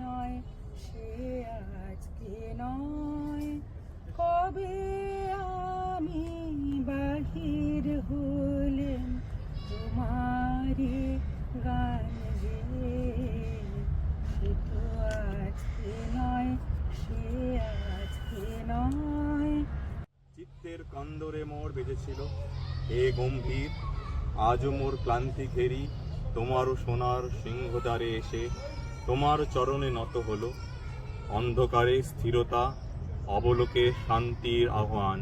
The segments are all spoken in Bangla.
নয়, সে আজকে নয়। কবে আমি বাহির হলেন তোমারি গান গে সে তো আজকে নয়, সে আজকে নয়। চিত্তের কন্দরে মোর বেজেছিল। এ গম্ভীর, আজও মোর ক্লান্তি ঘেরি। তোমারও সোনার সিংহদ্বারে এসে তোমার চরণে নত হলো। অন্ধকারে স্থিরতা অবলোকে শান্তির আহ্বান।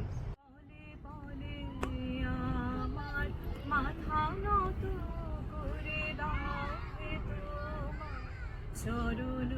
চরণ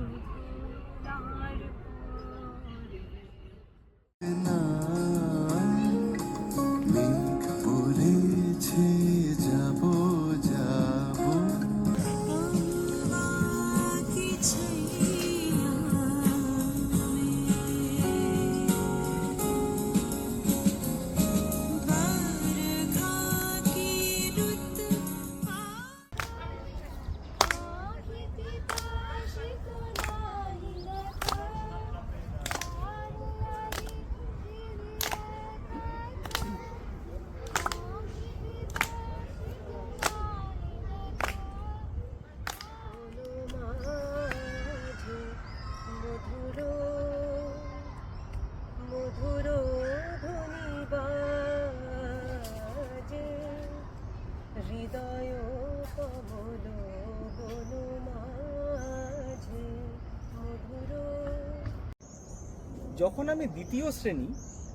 যখন আমি দ্বিতীয় শ্রেণি,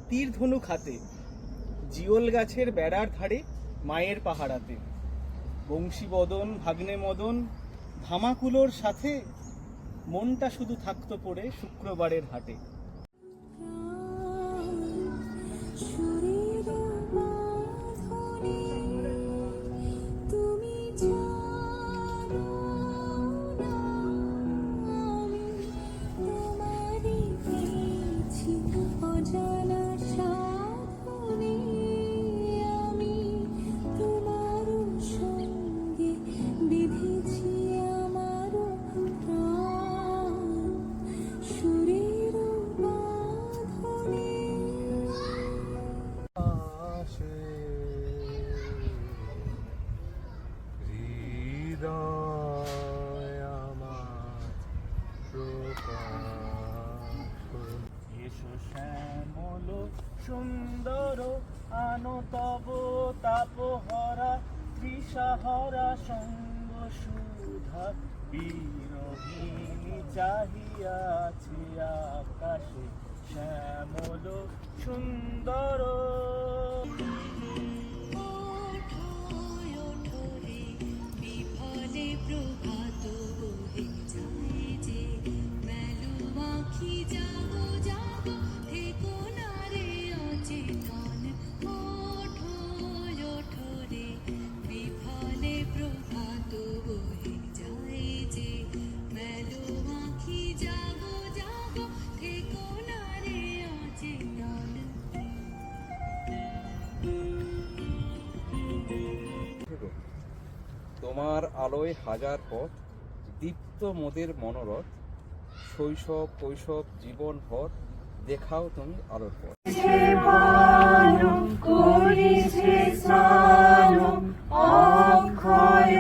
তীর ধনুক হাতে জিওল গাছের বেড়ার ধারে, মায়ের পাহারাতে, বংশীবদন ভাগ্নে মদন ধামাকুলোর সাথে মনটা শুধু থাকতো পড়ে শুক্রবারের হাটে। এসো শ্যামল সুন্দর আনো তব তাপহরা তৃষাহরা সঙ্গ সুধা। বিরোহিণী চাহিয়াছে আকাশে শ্যামল সুন্দর। তোমার আলোয় হাজার পথ, দীপ্ত মোদের মনোরথ, শৈশব, কৈশব, জীবন ভর দেখাও তুমি আলোর পথ। অক্ষয়